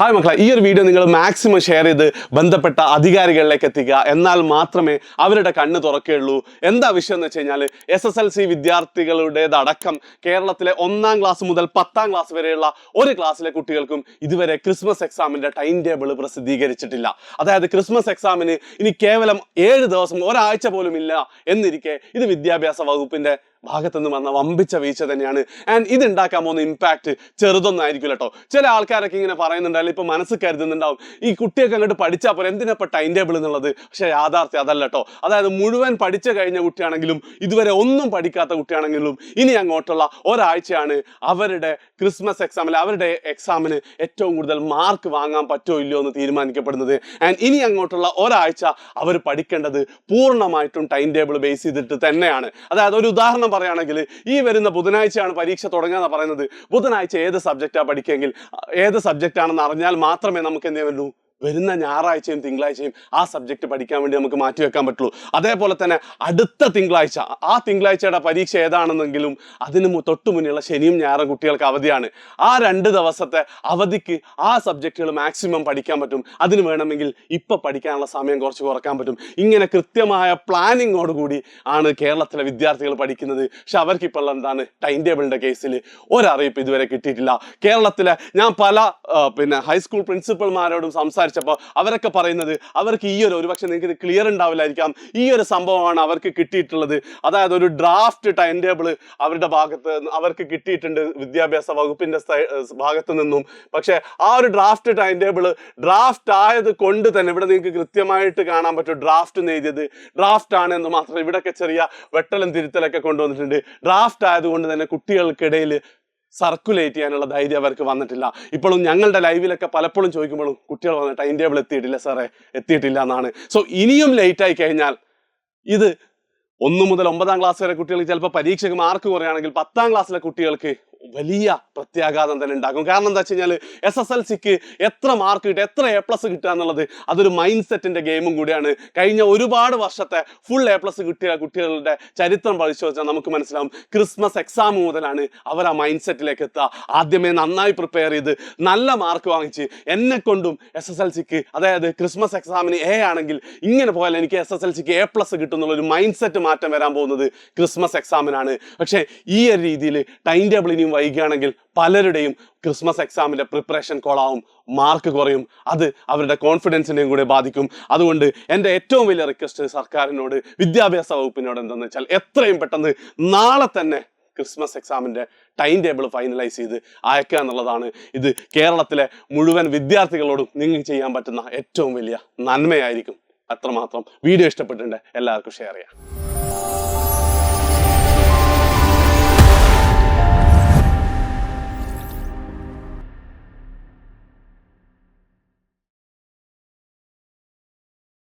Hi മക്കളെ. ഈ ഒരു വീഡിയോ നിങ്ങൾ മാക്സിമം ഷെയർ ചെയ്ത് ബന്ധപ്പെട്ട അധികാരികളിലേക്ക് എത്തിക്കുക. എന്നാൽ മാത്രമേ അവരുടെ കണ്ണ് തുറക്കുകയുള്ളൂ. എന്താ വിഷയം എന്ന് വെച്ച് കഴിഞ്ഞാൽ എസ് എസ് എൽ സി വിദ്യാർത്ഥികളുടേതടക്കം കേരളത്തിലെ ഒന്നാം ക്ലാസ് മുതൽ പത്താം ക്ലാസ് വരെയുള്ള ഒരു ക്ലാസ്സിലെ കുട്ടികൾക്കും ഇതുവരെ ക്രിസ്മസ് എക്സാമിന്റെ ടൈം ടേബിൾ പ്രസിദ്ധീകരിച്ചിട്ടില്ല. അതായത് ക്രിസ്മസ് എക്സാമിന് ഇനി കേവലം ഏഴ് ദിവസം ഒരാഴ്ച പോലും ഇല്ല എന്നിരിക്കെ ഇത് വിദ്യാഭ്യാസ വകുപ്പിന്റെ ഭാഗത്തു നിന്ന് വന്ന വമ്പിച്ച വീഴ്ച തന്നെയാണ്. ആൻഡ് ഇത് ഉണ്ടാക്കാൻ പോകുന്ന ഇമ്പാക്ട് ചെറുതൊന്നായിരിക്കും കേട്ടോ ചില ആൾക്കാരൊക്കെ ഇങ്ങനെ പറയുന്നുണ്ടല്ലോ ഇപ്പൊ മനസ്സ് കരുതുന്നുണ്ടാവും. ഈ കുട്ടിയൊക്കെ അങ്ങോട്ട് പഠിച്ചാൽ പോലെ എന്തിനാ ടൈം ടേബിൾ എന്നുള്ളത്? പക്ഷെ യാഥാർത്ഥ്യം അതല്ല കേട്ടോ അതായത് മുഴുവൻ പഠിച്ച കഴിഞ്ഞ കുട്ടിയാണെങ്കിലും ഇതുവരെ ഒന്നും പഠിക്കാത്ത കുട്ടിയാണെങ്കിലും ഇനി അങ്ങോട്ടുള്ള ഒരാഴ്ചയാണ് അവരുടെ ക്രിസ്മസ് എക്സാമിൽ അവരുടെ എക്സാമിന് ഏറ്റവും കൂടുതൽ മാർക്ക് വാങ്ങാൻ പറ്റുമോ ഇല്ലയോ എന്ന് തീരുമാനിക്കപ്പെടുന്നത്. ആൻഡ് ഇനി അങ്ങോട്ടുള്ള ഒരാഴ്ച അവർ പഠിക്കേണ്ടത് പൂർണമായിട്ടും ടൈം ടേബിൾ ബേസ് ചെയ്തിട്ട് തന്നെയാണ്. അതായത് ഒരു ഉദാഹരണം പറയുകയാണെങ്കിൽ ഈ വരുന്ന ബുധനാഴ്ചയാണ് പരീക്ഷ തുടങ്ങുക എന്ന് പറയുന്നത്. ബുധനാഴ്ച ഏത് സബ്ജക്റ്റാണ് പഠിക്കുകയെങ്കിൽ ഏത് സബ്ജക്റ്റ് ആണെന്ന് അറിഞ്ഞാൽ മാത്രമേ നമുക്ക് എന്ത് പറ്റൂ? വരുന്ന ഞായറാഴ്ചയും തിങ്കളാഴ്ചയും ആ സബ്ജക്റ്റ് പഠിക്കാൻ വേണ്ടി നമുക്ക് മാറ്റി വെക്കാൻ പറ്റുള്ളൂ. അതേപോലെ തന്നെ അടുത്ത തിങ്കളാഴ്ച ആ തിങ്കളാഴ്ചയുടെ പരീക്ഷ ഏതാണെന്നെങ്കിലും അതിന് തൊട്ട് മുന്നിലുള്ള ശനിയും ഞായറും കുട്ടികൾക്ക് അവധിയാണ്. ആ രണ്ട് ദിവസത്തെ അവധിക്ക് ആ സബ്ജക്റ്റുകൾ മാക്സിമം പഠിക്കാൻ പറ്റും. അതിന് വേണമെങ്കിൽ ഇപ്പം പഠിക്കാനുള്ള സമയം കുറച്ച് കുറയ്ക്കാൻ പറ്റും. ഇങ്ങനെ കൃത്യമായ പ്ലാനിങ്ങോട് കൂടി ആണ് കേരളത്തിലെ വിദ്യാർത്ഥികൾ പഠിക്കുന്നത്. പക്ഷെ അവർക്കിപ്പോൾ എന്താണ് ടൈം ടേബിളിന്റെ കേസിൽ ഒരറിയിപ്പ് ഇതുവരെ കിട്ടിയിട്ടില്ല. കേരളത്തിലെ ഞാൻ പല പിന്നെ ഹൈസ്കൂൾ പ്രിൻസിപ്പൽമാരോടും സംസാരിച്ചപ്പോൾ അവരൊക്കെ പറയുന്നത് അവർക്ക് ഈ ഒരു ഒരുപക്ഷെ നിങ്ങൾക്ക് ഇത് ക്ലിയർ ഉണ്ടാവില്ലായിരിക്കാം ഈ ഒരു സംഭവമാണ് അവർക്ക് കിട്ടിയിട്ടുള്ളത്. അതായത് ഒരു ഡ്രാഫ്റ്റ് ടൈം ടേബിൾ അവരുടെ ഭാഗത്ത് അവർക്ക് കിട്ടിയിട്ടുണ്ട് വിദ്യാഭ്യാസ വകുപ്പിന്റെ ഭാഗത്തു നിന്നും. പക്ഷെ ആ ഒരു ഡ്രാഫ്റ്റ് ടൈം ടേബിൾ ഡ്രാഫ്റ്റ് ആയത് കൊണ്ട് തന്നെ ഇവിടെ നിങ്ങൾക്ക് കൃത്യമായിട്ട് കാണാൻ പറ്റും ഡ്രാഫ്റ്റ് എഴുതിയത്. ഡ്രാഫ്റ്റ് ആണ് എന്ന് മാത്രം ഇവിടെയൊക്കെ ചെറിയ വെട്ടലും തിരുത്തലൊക്കെ കൊണ്ടുവന്നിട്ടുണ്ട്. ഡ്രാഫ്റ്റ് ആയതുകൊണ്ട് തന്നെ കുട്ടികൾക്കിടയിൽ സർക്കുലേറ്റ് ചെയ്യാനുള്ള ധൈര്യം അവർക്ക് വന്നിട്ടില്ല. ഇപ്പോഴും ഞങ്ങളുടെ ലൈവിലൊക്കെ പലപ്പോഴും ചോദിക്കുമ്പോഴും കുട്ടികൾ വന്ന ടൈം ടേബിൾ എത്തിയിട്ടില്ല സാറേ എത്തിയിട്ടില്ല എന്നാണ്. സോ ഇനിയും ലേറ്റ് ആയി കഴിഞ്ഞാൽ ഇത് ഒന്ന് മുതൽ ഒമ്പതാം ക്ലാസ് വരെ കുട്ടികൾക്ക് ചിലപ്പോൾ പരീക്ഷയ്ക്ക് മാർക്ക് കുറയാണെങ്കിൽ പത്താം ക്ലാസ്സിലെ കുട്ടികൾക്ക് വലിയ പ്രത്യാഘാതം തന്നെ ഉണ്ടാക്കും. കാരണം എന്താ വെച്ച് കഴിഞ്ഞാൽ എസ് എസ് എൽ സിക്ക് എത്ര മാർക്ക് കിട്ടുക എത്ര എ പ്ലസ് കിട്ടുക എന്നുള്ളത് അതൊരു മൈൻഡ് സെറ്റിന്റെ ഗെയിമും കൂടിയാണ്. കഴിഞ്ഞ ഒരുപാട് വർഷത്തെ ഫുൾ എ പ്ലസ് കിട്ടിയ കുട്ടികളുടെ ചരിത്രം പരിശോധിച്ചാൽ നമുക്ക് മനസ്സിലാവും. ക്രിസ്മസ് എക്സാം മുതലാണ് അവർ ആ മൈൻഡ് സെറ്റിലേക്ക് എത്തുക. ആദ്യമേ നന്നായി പ്രിപ്പയർ ചെയ്ത് നല്ല മാർക്ക് വാങ്ങിച്ച് എന്നെ കൊണ്ടും എസ് എസ് എൽ സിക്ക് അതായത് ക്രിസ്മസ് എക്സാമിന് എ ആണെങ്കിൽ ഇങ്ങനെ പോയാൽ എനിക്ക് എസ് എസ് എൽ സിക്ക് എ പ്ലസ് കിട്ടുന്നുള്ള ഒരു മൈൻഡ് സെറ്റ് മാറ്റം വരാൻ പോകുന്നത് ക്രിസ്മസ് എക്സാമിനാണ് പക്ഷേ ഈ ഒരു രീതിയിൽ ടൈം ടേബിൾ ഇനിയും വൈകുകയാണെങ്കിൽ പലരുടെയും ക്രിസ്മസ് എക്സാമിന്റെ പ്രിപ്പറേഷൻ കോളാവും മാർക്ക് കുറയും. അത് അവരുടെ കോൺഫിഡൻസിനെയും കൂടെ ബാധിക്കും. അതുകൊണ്ട് എന്റെ ഏറ്റവും വലിയ റിക്വസ്റ്റ് സർക്കാരിനോട് വിദ്യാഭ്യാസ വകുപ്പിനോട് എന്തെന്ന് വെച്ചാൽ എത്രയും പെട്ടെന്ന് നാളെ തന്നെ ക്രിസ്മസ് എക്സാമിന്റെ ടൈം ടേബിൾ ഫൈനലൈസ് ചെയ്ത് അയക്കുക എന്നുള്ളതാണ്. ഇത് കേരളത്തിലെ മുഴുവൻ വിദ്യാർത്ഥികളോടും നിങ്ങൾക്ക് ചെയ്യാൻ പറ്റുന്ന ഏറ്റവും വലിയ നന്മയായിരിക്കും. അത്രമാത്രം. വീഡിയോ ഇഷ്ടപ്പെട്ടിട്ടുണ്ട് എല്ലാവർക്കും ഷെയർ ചെയ്യാം.